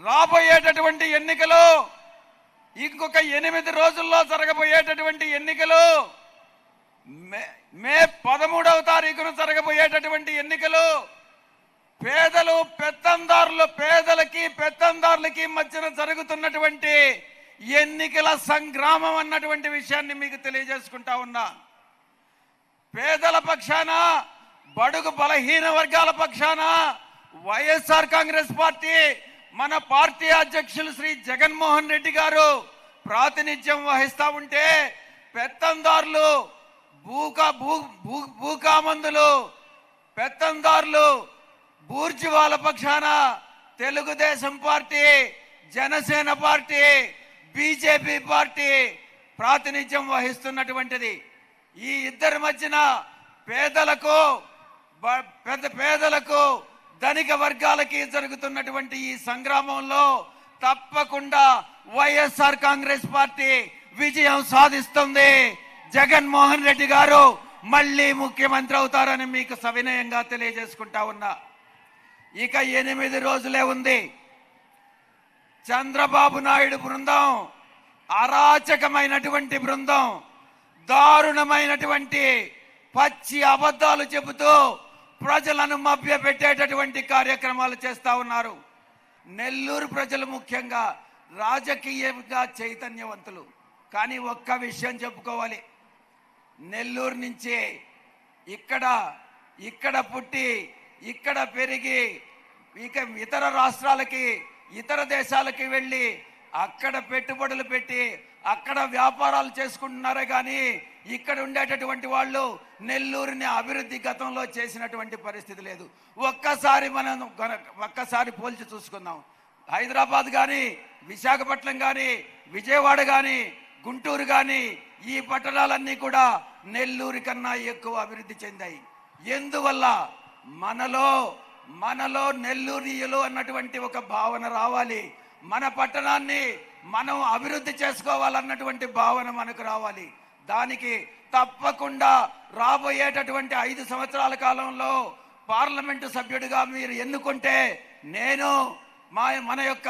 రాబోయేటటువంటి ఎన్నికలు ఇంకొక ఎనిమిది రోజుల్లో జరగబోయేటటువంటి ఎన్నికలు మే మే పదమూడవ తారీఖున జరగబోయేటటువంటి ఎన్నికలు పేదలు పెత్తందారులు పేదలకి పెత్తందారులకి మధ్యన జరుగుతున్నటువంటి ఎన్నికల సంగ్రామం అన్నటువంటి విషయాన్ని మీకు తెలియజేసుకుంటా ఉన్నా. పేదల పక్షాన బడుగు బలహీన వర్గాల పక్షాన వైఎస్ఆర్ కాంగ్రెస్ పార్టీ మన పార్టీ అధ్యక్షులు శ్రీ జగన్మోహన్ రెడ్డి గారు ప్రాతినిధ్యం వహిస్తూ ఉంటే పెత్తందారులు భూకా భూ భూ భూకామందులు పెత్తందారులు బూర్జువాల పక్షాన Telugu Desam party Janasena party BJP party ప్రాతినిధ్యం వహిస్తున్నటువంటిది. ఈ ఇద్దరి మధ్యన పేదలకు పెద్ద పేదలకు ధనిక వర్గాలకి జరుగుతున్నటువంటి ఈ సంగ్రామంలో తప్పకుండా వైఎస్ఆర్ కాంగ్రెస్ పార్టీ విజయం సాధిస్తుంది. జగన్మోహన్ రెడ్డి గారు మళ్ళీ ముఖ్యమంత్రి అవుతారని మీకు సవినయంగా తెలియజేసుకుంటా ఉన్నా. ఇక ఎనిమిది రోజులే ఉంది. చంద్రబాబు నాయుడు బృందం అరాచకమైనటువంటి బృందం దారుణమైనటువంటి పచ్చి అబద్ధాలు చెబుతూ ప్రజలను మభ్య పెట్టేటటువంటి కార్యక్రమాలు చేస్తూ ఉన్నారు. నెల్లూరు ప్రజలు ముఖ్యంగా రాజకీయంగా చైతన్యవంతులు. కానీ ఒక్క విషయం చెప్పుకోవాలి. నెల్లూరు నుంచి ఇక్కడ ఇక్కడ పుట్టి ఇక్కడ పెరిగి ఇక ఇతర రాష్ట్రాలకి ఇతర దేశాలకి వెళ్ళి అక్కడ పెట్టుబడులు పెట్టి అక్కడ వ్యాపారాలు చేసుకుంటున్నారే కానీ ఇక్కడ ఉండేటటువంటి వాళ్ళు నెల్లూరుని అభివృద్ధి గతంలో చేసినటువంటి పరిస్థితి లేదు. ఒక్కసారి మనం ఒక్కసారి పోల్చి చూసుకుందాం. హైదరాబాద్ కానీ విశాఖపట్నం కానీ విజయవాడ కానీ గుంటూరు కానీ ఈ పట్టణాలన్నీ కూడా నెల్లూరు కన్నా ఎక్కువ అభివృద్ధి చెందాయి. ఎందువల్ల? మనలో మనలో నెల్లూరియులు అన్నటువంటి ఒక భావన రావాలి. మన పట్టణాన్ని మనం అభివృద్ధి చేసుకోవాలన్నటువంటి భావన మనకు రావాలి. దానికి తప్పకుండా రాబోయేటటువంటి ఐదు సంవత్సరాల కాలంలో పార్లమెంటు సభ్యుడిగా మీరు ఎన్నుకుంటే నేను మా మన యొక్క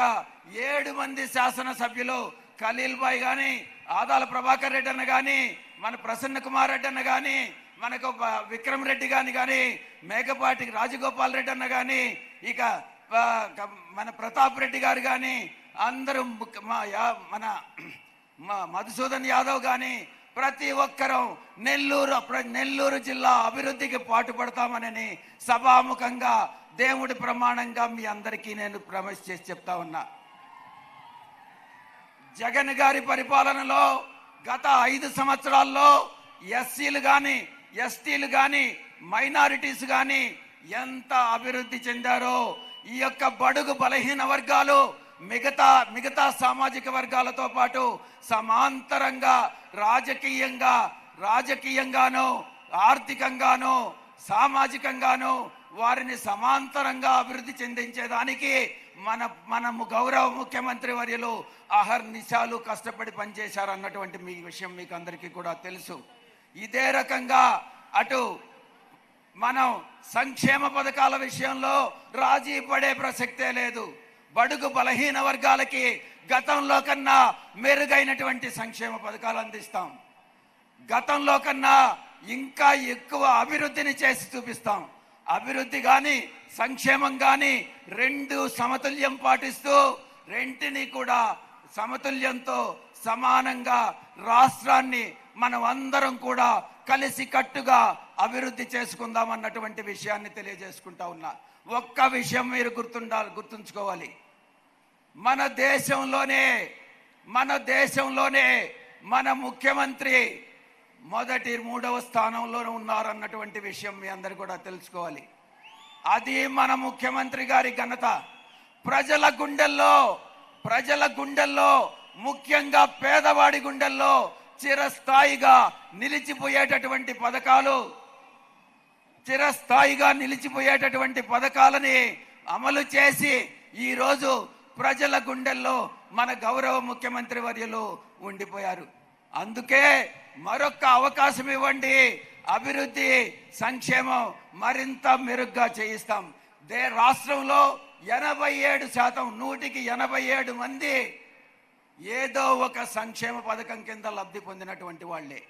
ఏడు మంది శాసనసభ్యులు ఖలీల్ బాయ్ కానీ ఆదాల ప్రభాకర్ రెడ్డి అన్న కానీ మన ప్రసన్న కుమార్ రెడ్డి అన్న కానీ మనకు విక్రమ్ రెడ్డి గాని కానీ మేకపాటి రాజగోపాల్ రెడ్డి అన్న కానీ ఇక మన ప్రతాప్ రెడ్డి గారు కానీ అందరూ మా మన మా మధుసూదన్ యాదవ్ కానీ ప్రతి ఒక్కరూ నెల్లూరు నెల్లూరు జిల్లా అభివృద్ధికి పాటుపడతామనని సభాముఖంగా దేవుడి ప్రమాణంగా మీ అందరికీ నేను ప్రమేశ్ చేసి చెప్తా ఉన్నా. జగన్ గారి పరిపాలనలో గత ఐదు సంవత్సరాల్లో ఎస్సీలు కానీ ఎస్టీలు కానీ మైనారిటీస్ కానీ ఎంత అభివృద్ధి చెందారో ఈ యొక్క బడుగు బలహీన వర్గాలు మిగతా మిగతా సామాజిక వర్గాలతో పాటు సమాంతరంగా రాజకీయంగా రాజకీయంగాను ఆర్థికంగాను సామాజికంగాను వారిని సమాంతరంగా అభివృద్ధి చెందించేదానికి మన మనము గౌరవ ముఖ్యమంత్రి వర్యులు అహర్నిశాలు కష్టపడి పనిచేశారు అన్నటువంటి మీ విషయం మీకు అందరికీ కూడా తెలుసు. ఇదే రకంగా అటు మనం సంక్షేమ పథకాల విషయంలో రాజీ పడే ప్రసక్తే లేదు. బడుగు బలహీన వర్గాలకి గతంలో కన్నా మెరుగైనటువంటి సంక్షేమ పథకాలు అందిస్తాం. గతంలో కన్నా ఇంకా ఎక్కువ అభివృద్ధిని చేసి చూపిస్తాం. అభివృద్ధి కానీ సంక్షేమం కానీ రెండు సమతుల్యం పాటిస్తూ రెంటిని కూడా సమతుల్యంతో సమానంగా రాష్ట్రాన్ని మనం అందరం కూడా కలిసి కట్టుగా అభివృద్ధి చేసుకుందాం అన్నటువంటి విషయాన్ని తెలియజేసుకుంటా ఉన్నా. ఒక్క విషయం మీరు గుర్తుండాలి గుర్తుంచుకోవాలి. మన దేశంలోనే మన దేశంలోనే మన ముఖ్యమంత్రి మొదటి మూడవ స్థానంలో ఉన్నారన్నటువంటి విషయం మీ అందరు కూడా తెలుసుకోవాలి. అది మన ముఖ్యమంత్రి గారి ఘనత. ప్రజల గుండెల్లో ప్రజల గుండెల్లో ముఖ్యంగా పేదవాడి గుండెల్లో చిరస్థాయిగా నిలిచిపోయేటటువంటి పథకాలు చిరస్థాయిగా నిలిచిపోయేటటువంటి పథకాలని అమలు చేసి ఈ రోజు ప్రజల గుండెల్లో మన గౌరవ ముఖ్యమంత్రి వర్యులు ఉండిపోయారు. అందుకే మరొక అవకాశం ఇవ్వండి. అభివృద్ధి సంక్షేమం మరింత మెరుగ్గా చేయిస్తాం. దే రాష్ట్రంలో ఎనభై ఏడు శాతం నూటికి ఎనభై ఏడు మంది ఏదో ఒక సంక్షేమ పథకం కింద లబ్ధి పొందినటువంటి వాళ్ళే.